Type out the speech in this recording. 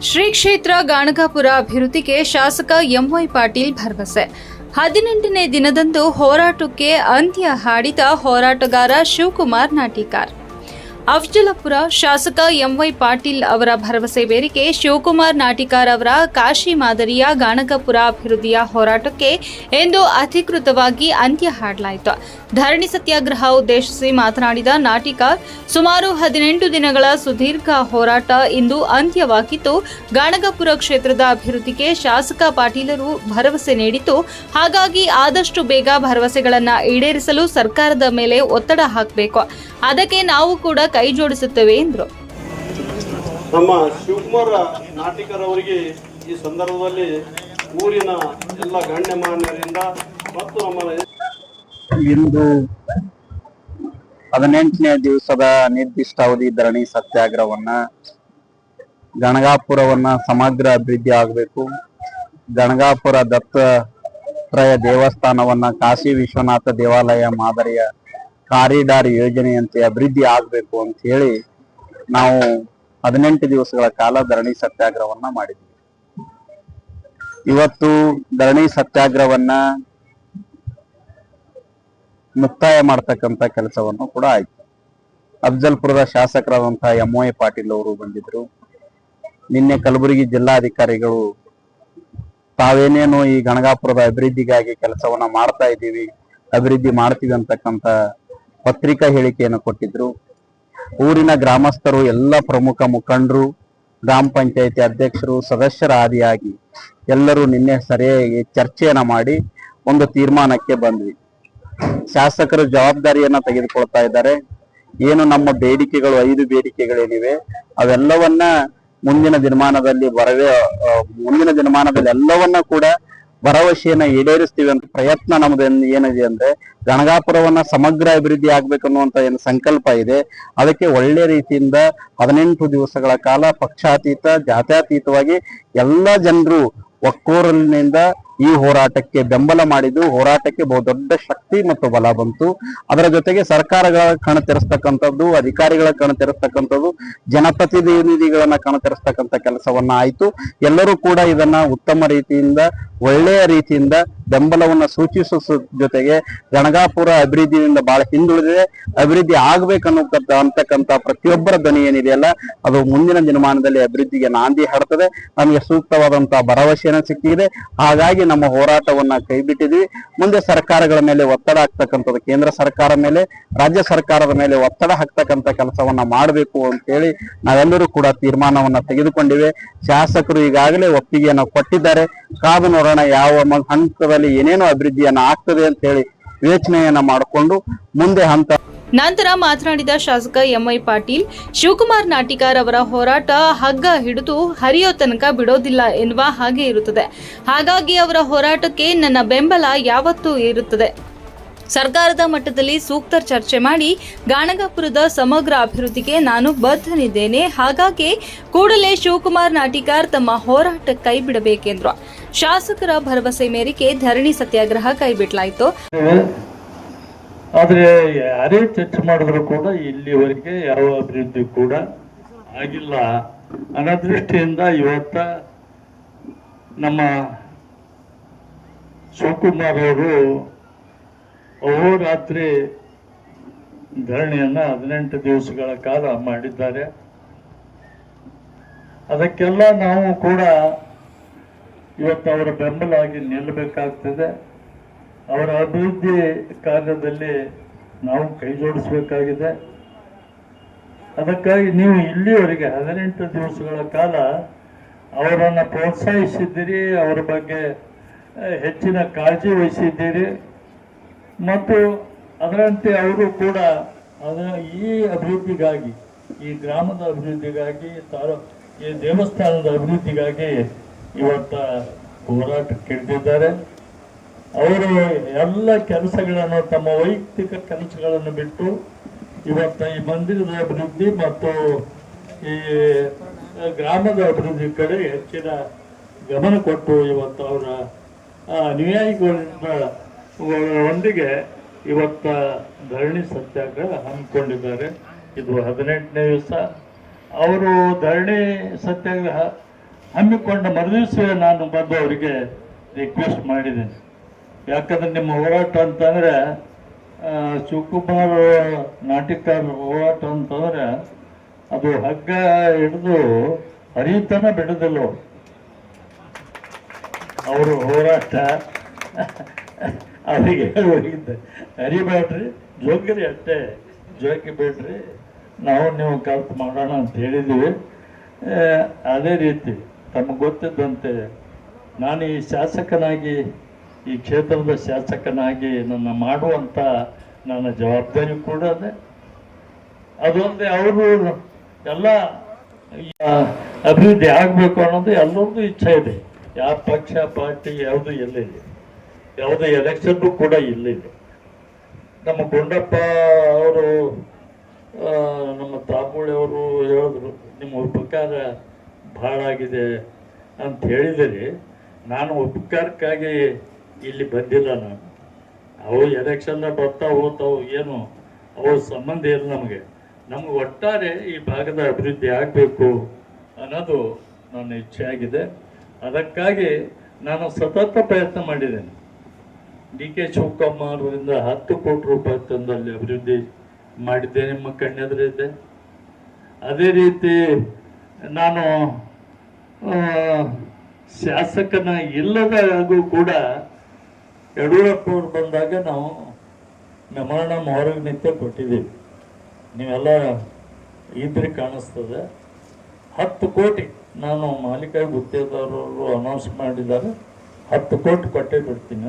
ಶ್ರೀ ಕ್ಷೇತ್ರ ಗಾಣಗಾಪುರ ಅಭಿವೃದ್ಧಿಗೆ ಶಾಸಕ ಎಂವೈ ಪಾಟೀಲ್ ಭರವಸೆ. ಹದಿನೆಂಟನೇ ದಿನದಂದು ಹೋರಾಟಕ್ಕೆ ಅಂತ್ಯ ಹಾಡಿದ ಹೋರಾಟಗಾರ ಶಿವಕುಮಾರ್ ನಾಟಿಕಾರ್. ಅಫ್ಜಲಪುರ ಶಾಸಕ ಎಂವೈ ಪಾಟೀಲ್ ಅವರ ಭರವಸೆ ಮೇರೆಗೆ ಶಿವಕುಮಾರ್ ನಾಟಿಕಾರ್ ಅವರ ಕಾಶಿ ಮಾದರಿಯ ಗಾಣಕಪುರ ಅಭಿವೃದ್ಧಿಯ ಹೋರಾಟಕ್ಕೆ ಇಂದು ಅಧಿಕೃತವಾಗಿ ಅಂತ್ಯ ಹಾಡಲಾಯಿತು. ಧರಣಿ ಸತ್ಯಾಗ್ರಹ ಉದ್ದೇಶಿಸಿ ಮಾತನಾಡಿದ ನಾಟಿಕಾರ್, ಸುಮಾರು ಹದಿನೆಂಟು ದಿನಗಳ ಸುದೀರ್ಘ ಹೋರಾಟ ಇಂದು ಅಂತ್ಯವಾಗಿದ್ದು ಗಾಣಗಪುರ ಕ್ಷೇತ್ರದ ಅಭಿವೃದ್ಧಿಗೆ ಶಾಸಕ ಪಾಟೀಲರು ಭರವಸೆ ನೀಡಿದ್ದು ಹಾಗಾಗಿ ಆದಷ್ಟು ಬೇಗ ಭರವಸೆಗಳನ್ನು ಈಡೇರಿಸಲು ಸರ್ಕಾರದ ಮೇಲೆ ಒತ್ತಡ ಹಾಕಬೇಕು. ಅದಕ್ಕೆ ನಾವು ಕೂಡ ಕೈ ಜೋಡಿಸುತ್ತೇವೆ ಎಂದರು. ನಮ್ಮ ಶಿವಕುಮಾರ ನಾಟಿಕರ್ ಅವರಿಗೆ ಈ ಸಂದರ್ಭದಲ್ಲಿ ಊರಿನ ಎಲ್ಲ ಗಣ್ಯಮಾನ್ಯರಿಂದ ಮತ್ತು ನಮ್ಮ ಇಂದು ಹದಿನೆಂಟನೇ ದಿವಸದ ನಿರ್ದಿಷ್ಟ ಅವಧಿ ಧರಣಿ ಸತ್ಯಾಗ್ರಹವನ್ನ ಗಣಗಾಪುರವನ್ನ ಸಮಗ್ರ ಅಭಿವೃದ್ಧಿ ಆಗಬೇಕು. ಗಣಗಾಪುರ ದತ್ತಾತ್ರೇಯ ದೇವಸ್ಥಾನವನ್ನ ಕಾಶಿ ವಿಶ್ವನಾಥ ದೇವಾಲಯ ಮಾದರಿಯ ಕಾರಿಡಾರ್ ಯೋಜನೆಯಂತೆ ಅಭಿವೃದ್ಧಿ ಆಗಬೇಕು ಅಂತ ಹೇಳಿ ನಾವು ಹದಿನೆಂಟು ದಿವಸಗಳ ಕಾಲ ಧರಣಿ ಸತ್ಯಾಗ್ರಹವನ್ನ ಮಾಡಿದ್ವಿ. ಇವತ್ತು ಧರಣಿ ಸತ್ಯಾಗ್ರಹವನ್ನ ಮುಕ್ತಾಯ ಮಾಡ್ತಕ್ಕಂತ ಕೆಲಸವನ್ನು ಕೂಡ ಆಯ್ತು. ಅಫ್ಜಲ್ಪುರದ ಶಾಸಕರಾದಂತಹ ಎಂ ಎ ಪಾಟೀಲ್ ಅವರು ಬಂದಿದ್ರು. ನಿನ್ನೆ ಕಲಬುರಗಿ ಜಿಲ್ಲಾಧಿಕಾರಿಗಳು ತಾವೇನೇನು ಈ ಗಣಗಾಪುರದ ಅಭಿವೃದ್ಧಿಗಾಗಿ ಕೆಲಸವನ್ನ ಮಾಡ್ತಾ ಇದ್ದೀವಿ, ಅಭಿವೃದ್ಧಿ ಮಾಡ್ತೀವಿ ಅಂತಕ್ಕಂತ ಪತ್ರಿಕಾ ಹೇಳಿಕೆಯನ್ನು ಕೊಟ್ಟಿದ್ರು. ಊರಿನ ಗ್ರಾಮಸ್ಥರು, ಎಲ್ಲ ಪ್ರಮುಖ ಮುಖಂಡರು, ಗ್ರಾಮ ಪಂಚಾಯತಿ ಅಧ್ಯಕ್ಷರು, ಸದಸ್ಯರ ಆದಿಯಾಗಿ ಎಲ್ಲರೂ ನಿನ್ನೆ ಸರಿಯಾಗಿ ಚರ್ಚೆಯನ್ನ ಮಾಡಿ ಒಂದು ತೀರ್ಮಾನಕ್ಕೆ ಬಂದ್ವಿ. ಶಾಸಕರು ಜವಾಬ್ದಾರಿಯನ್ನ ತೆಗೆದುಕೊಳ್ತಾ ಇದ್ದಾರೆ. ಏನು ನಮ್ಮ ಬೇಡಿಕೆಗಳು, ಐದು ಬೇಡಿಕೆಗಳೇನಿವೆ, ಅವೆಲ್ಲವನ್ನ ಮುಂದಿನ ದಿನಮಾನದಲ್ಲಿ ಬರವೇ ಮುಂದಿನ ದಿನಮಾನದಲ್ಲಿ ಎಲ್ಲವನ್ನ ಕೂಡ ಭರವಸೆಯನ್ನ ಈಡೇರಿಸ್ತೀವಿ ಅಂತ ಪ್ರಯತ್ನ ನಮ್ದು ಏನ್- ಏನಿದೆ ಅಂದ್ರೆ ಗಣಗಾಪುರವನ್ನ ಸಮಗ್ರ ಅಭಿವೃದ್ಧಿ ಆಗ್ಬೇಕನ್ನುವಂತ ಏನು ಸಂಕಲ್ಪ ಇದೆ. ಅದಕ್ಕೆ ಒಳ್ಳೆ ರೀತಿಯಿಂದ ಹದಿನೆಂಟು ದಿವಸಗಳ ಕಾಲ ಪಕ್ಷಾತೀತ, ಜಾತ್ಯಾತೀತವಾಗಿ ಎಲ್ಲ ಜನರು ಒಕ್ಕೋರಲಿನಿಂದ ಈ ಹೋರಾಟಕ್ಕೆ ಬೆಂಬಲ ಮಾಡಿದ್ದು, ಹೋರಾಟಕ್ಕೆ ಬಹು ದೊಡ್ಡ ಶಕ್ತಿ ಮತ್ತು ಬಲ ಬಂತು. ಅದರ ಜೊತೆಗೆ ಸರ್ಕಾರಗಳ ಕಣ ತೆರೆಸ್ತಕ್ಕಂಥದ್ದು, ಅಧಿಕಾರಿಗಳ ಕಣ ತೆರೆಸ್ತಕ್ಕಂಥದ್ದು, ಜನಪ್ರತಿನಿಧಿಗಳನ್ನ ಕಣ ತೆರೆಸ್ತಕ್ಕಂಥ ಕೆಲಸವನ್ನ ಆಯ್ತು ಎಲ್ಲರೂ ಕೂಡ ಇದನ್ನ ಉತ್ತಮ ರೀತಿಯಿಂದ, ಒಳ್ಳೆಯ ರೀತಿಯಿಂದ ಬೆಂಬಲವನ್ನ ಸೂಚಿಸುವ ಜೊತೆಗೆ ಗಣಗಾಪುರ ಅಭಿವೃದ್ಧಿಯಿಂದ ಬಹಳ ಹಿಂದುಳಿದಿದೆ. ಅಭಿವೃದ್ಧಿ ಆಗ್ಬೇಕನ್ನುವಂತ ಅಂತಕ್ಕಂಥ ಪ್ರತಿಯೊಬ್ಬರ ಧ್ವನಿ ಏನಿದೆಯಲ್ಲ ಅದು ಮುಂದಿನ ದಿನಮಾನದಲ್ಲಿ ಅಭಿವೃದ್ಧಿಗೆ ನಾಂದಿ ಹಾಡ್ತದೆ. ನಮಗೆ ಸೂಕ್ತವಾದಂತಹ ಭರವಸೆಯನ್ನು ಸಿಕ್ಕಿದೆ. ಹಾಗಾಗಿ ನಮ್ಮ ಹೋರಾಟವನ್ನ ಕೈಬಿಟ್ಟಿದ್ವಿ. ಮುಂದೆ ಸರ್ಕಾರಗಳ ಮೇಲೆ ಒತ್ತಡ ಹಾಕ್ತಕ್ಕಂಥದ್ದು, ಕೇಂದ್ರ ಸರ್ಕಾರ ಮೇಲೆ, ರಾಜ್ಯ ಸರ್ಕಾರದ ಮೇಲೆ ಒತ್ತಡ ಹಾಕ್ತಕ್ಕಂಥ ಕೆಲಸವನ್ನ ಮಾಡಬೇಕು ಅಂತೇಳಿ ನಾವೆಲ್ಲರೂ ಕೂಡ ತೀರ್ಮಾನವನ್ನ ತೆಗೆದುಕೊಂಡಿವೆ. ಶಾಸಕರು ಈಗಾಗಲೇ ಒಪ್ಪಿಗೆಯನ್ನ ಕೊಟ್ಟಿದ್ದಾರೆ. ಕಾದು ನೋಡೋಣ ಯಾವ ಹಂತದಲ್ಲಿ ಏನೇನು ಅಭಿವೃದ್ಧಿಯನ್ನ ಆಗ್ತದೆ ಅಂತ ಹೇಳಿ ಯೋಚನೆಯನ್ನ ಮಾಡಿಕೊಂಡು ಮುಂದೆ ಹಂತ ನಂತರ ಮಾತನಾಡಿದ ಶಾಸಕ ಎಂಐ ಪಾಟೀಲ್, ಶಿವಕುಮಾರ್ ನಾಟಿಕಾರ್ ಅವರ ಹೋರಾಟ ಹಗ್ಗ ಹಿಡಿದು ಹರಿಯೋ ತನಕ ಬಿಡೋದಿಲ್ಲ ಎನ್ನುವ ಹಾಗೆ ಇರುತ್ತದೆ. ಹಾಗಾಗಿ ಅವರ ಹೋರಾಟಕ್ಕೆ ನನ್ನ ಬೆಂಬಲ ಯಾವತ್ತೂ ಇರುತ್ತದೆ. ಸರ್ಕಾರದ ಮಟ್ಟದಲ್ಲಿ ಸೂಕ್ತ ಚರ್ಚೆ ಮಾಡಿ ಗಾಣಗಾಪುರದ ಸಮಗ್ರ ಅಭಿವೃದ್ಧಿಗೆ ನಾನು ಬದ್ಧನಿದ್ದೇನೆ. ಹಾಗಾಗಿ ಕೂಡಲೇ ಶಿವಕುಮಾರ್ ನಾಟಿಕಾರ್ ತಮ್ಮ ಹೋರಾಟ ಕೈ ಬಿಡಬೇಕೆಂದ್ರು ಶಾಸಕರ ಭರವಸೆ ಮೇರೆಗೆ ಧರಣಿ ಸತ್ಯಾಗ್ರಹ ಕೈಬಿಡಲಾಯಿತು. ಆದರೆ ಯಾರೇ ಚರ್ಚೆ ಮಾಡಿದ್ರು ಕೂಡ ಇಲ್ಲಿವರೆಗೆ ಯಾವ ಅಭಿವೃದ್ಧಿ ಕೂಡ ಆಗಿಲ್ಲ. ಅನ್ನೋ ದೃಷ್ಟಿಯಿಂದ ಇವತ್ತ ನಮ್ಮ ಶಿವಕುಮಾರ್ ಅವರು ಅಹೋರಾತ್ರಿ ಧರಣಿಯನ್ನು ಹದಿನೆಂಟು ದಿವಸಗಳ ಕಾಲ ಮಾಡಿದ್ದಾರೆ. ಅದಕ್ಕೆಲ್ಲ ನಾವು ಕೂಡ ಇವತ್ತು ಅವರ ಬೆಂಬಲವಾಗಿ ನಿಲ್ಲಬೇಕಾಗ್ತದೆ ಅವರ ಅಭಿವೃದ್ಧಿ ಕಾರ್ಯದಲ್ಲಿ ನಾವು ಕೈ ಜೋಡಿಸಬೇಕಾಗಿದೆ. ಅದಕ್ಕಾಗಿ ನೀವು ಇಲ್ಲಿಯವರೆಗೆ ಹದಿನೆಂಟು ದಿವಸಗಳ ಕಾಲ ಅವರನ್ನು ಪ್ರೋತ್ಸಾಹಿಸಿದ್ದೀರಿ, ಅವರ ಬಗ್ಗೆ ಹೆಚ್ಚಿನ ಕಾಳಜಿ ವಹಿಸಿದ್ದೀರಿ. ಮತ್ತು ಅದರಂತೆ ಅವರು ಕೂಡ ಅದರ ಈ ಅಭಿವೃದ್ಧಿಗಾಗಿ, ಈ ಗ್ರಾಮದ ಅಭಿವೃದ್ಧಿಗಾಗಿ, ತಾಲೂ, ಈ ದೇವಸ್ಥಾನದ ಅಭಿವೃದ್ಧಿಗಾಗಿ ಇವತ್ತ ಹೋರಾಟಕ್ಕೆ ಇಳಿದಿದ್ದಾರೆ. ಅವರು ಎಲ್ಲ ಕೆಲಸಗಳನ್ನು ತಮ್ಮ ವೈಯಕ್ತಿಕ ಕೆಲಸಗಳನ್ನು ಬಿಟ್ಟು ಇವತ್ತ ಈ ಮಂದಿರದ ಅಭಿವೃದ್ಧಿ ಮತ್ತು ಈ ಗ್ರಾಮದ ಅಭಿವೃದ್ಧಿ ಕಡೆ ಹೆಚ್ಚಿನ ಗಮನ ಕೊಟ್ಟು ಇವತ್ತು ಅವರ ಆ, ಅನುಯಾಯಿಗಳಿಂದ ಒಂದಿಗೆ ಇವತ್ತ ಧರಣಿ ಸತ್ಯಾಗ್ರಹ ಹಮ್ಮಿಕೊಂಡಿದ್ದಾರೆ. ಇದು ಹದಿನೆಂಟನೇ ದಿವಸ. ಅವರು ಧರಣಿ ಸತ್ಯಾಗ್ರಹ ಹಮ್ಮಿಕೊಂಡ ಮರುದಿವಸ ನಾನು ಬಂದು ಅವರಿಗೆ ರಿಕ್ವೆಸ್ಟ್ ಮಾಡಿದ್ದೇನೆ. ಯಾಕಂದ್ರೆ ನಿಮ್ಮ ಹೋರಾಟ ಅಂತಂದ್ರೆ ಶಿವಕುಮಾರ್ ನಾಟಿಕಾರ ಹೋರಾಟ ಅಂತಂದ್ರೆ, ಅದು ಹಗ್ಗ ಹಿಡಿದು ಹರಿತನ ಬಿಡೋದಿಲ್ಲ ಅವರು. ಹೋರಾಟ ಅವರಿಗೆ ಹೋಗಿದ್ದೆ ಹರಿಬೇಡ್ರಿ, ಜೋಗಿರಿ ಅಷ್ಟೇ, ಜೋಕಿ ಬೇಡ್ರಿ, ನಾವು ನೀವು ಕಲ್ತು ಮಾಡೋಣ ಅಂತ ಹೇಳಿದ್ವಿ. ಅದೇ ರೀತಿ ತಮಗೆ ಗೊತ್ತಿದ್ದಂತೆ, ನಾನು ಈ ಶಾಸಕನಾಗಿ ಈ ಕ್ಷೇತ್ರದ ಶಾಸಕನಾಗಿ ನನ್ನ ಮಾಡುವಂಥ ನನ್ನ ಜವಾಬ್ದಾರಿ ಕೂಡ ಅದೇ. ಅದೊಂದೇ ಅವರು ಎಲ್ಲ ಅಭಿವೃದ್ಧಿ ಆಗಬೇಕು ಅನ್ನೋದು ಎಲ್ಲರದ್ದು ಇಚ್ಛೆ ಇದೆ. ಯಾವ ಪಕ್ಷ, ಪಾರ್ಟಿ ಯಾವುದು ಎಲ್ಲಿದೆ. ಯಾವುದೇ ಎಲೆಕ್ಷನ್ನು ಕೂಡ ಇಲ್ಲಿದೆ. ನಮ್ಮ ಗುಂಡಪ್ಪ ಅವರು ನಮ್ಮ ಅವರು ಹೇಳಿದ್ರು, ನಿಮ್ಮ ಉಪಕಾರ ಭಾಳ ಆಗಿದೆ ಅಂತ ಹೇಳಿದರೆ ನಾನು ಉಪಕಾರಕ್ಕಾಗಿ ಇಲ್ಲಿ ಬಂದಿಲ್ಲ ನಾನು. ಅವು ಎಲೆಕ್ಷನ್ನ ಬರ್ತಾ ಹೋಗ್ತಾವು ಏನು, ಅವು ಸಂಬಂಧ ಇಲ್ಲ ನಮಗೆ. ನಮ್ಗೆ ಒಟ್ಟಾರೆ ಈ ಭಾಗದ ಅಭಿವೃದ್ಧಿ ಆಗಬೇಕು ಅನ್ನೋದು ನನ್ನ ಇಚ್ಛೆ ಆಗಿದೆ ಅದಕ್ಕಾಗಿ ನಾನು ಸತತ ಪ್ರಯತ್ನ ಮಾಡಿದ್ದೇನೆ. ಡಿ ಕೆ ಶಿವಕುಮಾರ್ ಅವರಿಂದ ಹತ್ತು ಕೋಟಿ ರೂಪಾಯಿ ತಂದಲ್ಲಿ ಅಭಿವೃದ್ಧಿ ಮಾಡಿದ್ದೆ ನಿಮ್ಮ ಕಣ್ಣೆದುರಿದೆ ಅದೇ ರೀತಿ ನಾನು ಶಾಸಕನ ಇಲ್ಲದಾಗೂ ಕೂಡ ಯಡಿಯೂರಪ್ಪ ಅವ್ರು ಬಂದಾಗ ನಾವು ನಮ್ಮಣ್ಣ ಹೊರಗೆ ನಿತ್ಯ ಕೊಟ್ಟಿದ್ದೀವಿ. ನೀವೆಲ್ಲ ಇದ್ರೆ ಕಾಣಿಸ್ತದೆ. ಹತ್ತು ಕೋಟಿ ನಾನು ಮಾಲೀಕ ಗುತ್ತೇದಾರರು ಅನೌನ್ಸ್ ಮಾಡಿದ್ದಾರೆ. ಹತ್ತು ಕೋಟಿ ಕೊಟ್ಟೇ ಬಿಡ್ತೀನಿ.